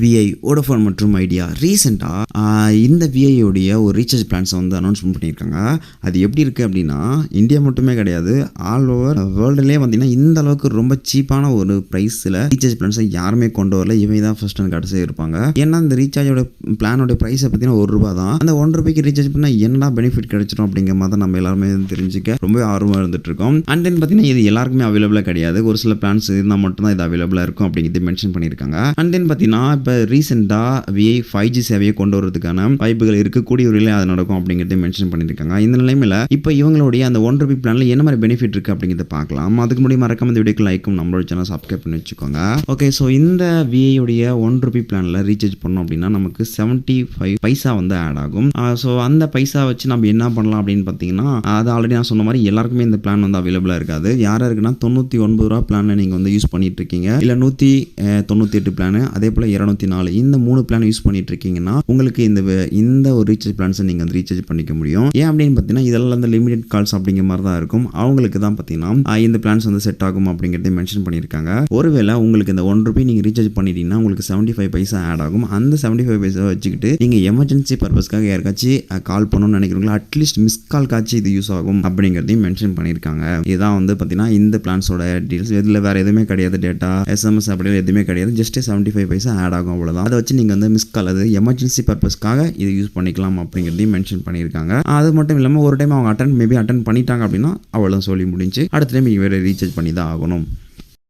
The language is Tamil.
விஐ ஓடோஃபோன் மற்றும் ஐடியா ரீசெண்டாக இந்த விஐயோடைய ஒரு ரீசார்ஜ் பிளான்ஸை வந்து அனௌன்ஸ்மெண்ட் பண்ணியிருக்காங்க. அது எப்படி இருக்குது அப்படின்னா இந்தியா மட்டுமே கிடையாது ஆல் ஓவர் வேர்ல்டுலேயே பார்த்தீங்கன்னா இந்த அளவுக்கு ரொம்ப சீப்பான ஒரு ப்ரைஸில் ரீசார்ஜ் பிளான்ஸை யாருமே கொண்டு வரல. இவங்க தான் ஃபர்ஸ்ட் அண்ட் கடைசி இருப்பாங்க ஏன்னா இந்த ரீசார்ஜோட பிளானோட ப்ரைஸை பார்த்தீங்கன்னா ஒரு ரூபா தான். அந்த ஒன் ரூபாய்க்கு ரீசார்ஜ் பண்ணால் என்னடா பெனிஃபிட் கிடைச்சிடும் அப்படிங்கிற மாதிரி தான் நம்ம எல்லாருமே தெரிஞ்சுக்க ரொம்ப ஆர்வமாக இருந்துட்டு இருக்கோம் அண்ட் தென் பார்த்தீங்கன்னா இது எல்லாருக்குமே அவைலபிளாக கிடையாது. ஒரு சில பிளான்ஸ் இருந்தால் மட்டும்தான் இது அவைலபிளாக இருக்கும் அப்படிங்கிறது மென்ஷன் பண்ணியிருக்காங்க. அண்ட் தென் பார்த்தீங்கன்னா இப்போ ரீசெண்டாக விஐ ஃபைவ் ஜி சேவையை கொண்டு வரதுக்கான வாய்ப்புகள் இருக்கக்கூடிய ஒரு அது நடக்கும் அப்படிங்கிறத மென்ஷன் பண்ணியிருக்காங்க. இந்த நிலைமையில் இப்போ இவங்களுடைய அந்த ஒன் ரூபி பிளானில் என்ன மாதிரி பெனிஃபிட் இருக்குது அப்படிங்கிறத பார்க்கலாம். அதுக்கு முன்னாடி மறக்காம இந்த வீடியோக்கு லைக்கும் நம்மளோட சேனல் சப்ஸ்கிரைப் பண்ணி வச்சுக்கோங்க. ஓகே ஸோ இந்த விஐ உடைய ஒன் ரூபி பிளானில் ரீசார்ஜ் பண்ணோம் அப்படின்னா நமக்கு செவன்ட்டி ஃபைவ் பைசா வந்து ஆட் ஆகும். ஸோ அந்த பைசா வச்சு நம்ம என்ன பண்ணலாம் அப்படின்னு பார்த்தீங்கன்னா அது ஆல்ரெடி நான் சொன்ன மாதிரி எல்லாருக்குமே இந்த பிளான் வந்து அவைலபிளாக இருக்காது. யாராக இருக்குன்னா தொண்ணூற்றி ஒன்பது ரூபா பிளானில் நீங்கள் வந்து யூஸ் பண்ணிட்டு இருக்கீங்க. இல்லை நூற்றி தொண்ணூற்றி எட்டு பிளான் அதே போல் இரநூத்தி நாலு. இந்த மூணு பிளான் யூஸ் பண்ணிட்டு இருக்கீங்கன்னா உங்களுக்கு இந்த இந்த ஒரு ரீசார்ஜ் பிளான்ஸை நீங்கள் வந்து ரீசார்ஜ் பண்ணிக்க முடியும். ஏன் அப்படின்னு பார்த்தீங்கன்னா இதெல்லாம் வந்து லிமிடெட் கால்ஸ் அப்படிங்கிற மாதிரி தான் இருக்கும். அவங்களுக்கு தான் பார்த்தீங்கன்னா இந்த பிளான்ஸ் வந்து செட் ஆகும் அப்படிங்கிறத மென்ஷன் பண்ணியிருக்காங்க ஒருவேளை உங்களுக்கு இந்த ஒன் ருபி நீங்கள் ரீசார்ஜ் பண்ணிட்டீங்கன்னா உங்களுக்கு செவன்ட்டி ஃபைவ் பைசா ஆட் ஆகும். அந்த செவன்ட்டி ஃபைவ் பைசா வச்சுக்கிட்டு நீங்கள் எமர்ஜென்சி பர்பஸ்க்காக யாருக்காச்சும் கால் பண்ணணும்னு நினைக்கிறீங்களா அட்லீஸ்ட் மிஸ் கால் காட்சி இது யூஸ் ஆகும் அப்படிங்கிறதையும் மென்ஷன் பண்ணியிருக்காங்க இதுதான் வந்து பார்த்தீங்கன்னா இந்த பிளான்ஸோட டீல்ஸ் இதில் வேறு எதுவுமே கிடையாது டேட்டா எஸ்எம்எஸ் அப்படி எதுவுமே கிடையாது. Just seventy five paisa add ஆகும் அவ்வளோதான் அதை வச்சு நீங்கள் வந்து மிஸ் அல்லது எமர்ஜென்சி பர்பஸ்க்காக இது யூஸ் பண்ணிக்கலாம் அப்படிங்கிறதையும் மென்ஷன் பண்ணியிருக்காங்க. அது மட்டும் இல்லாமல் ஒரு டைம் அவங்க அட்டன் மேபி அட்டன் பண்ணிட்டாங்க அப்படின்னா அவ்வளோ சொல்லி முடிஞ்சு அடுத்த டைம் நீங்கள் வேறு ரீசார்ஜ் பண்ணி தான் ஆகணும்.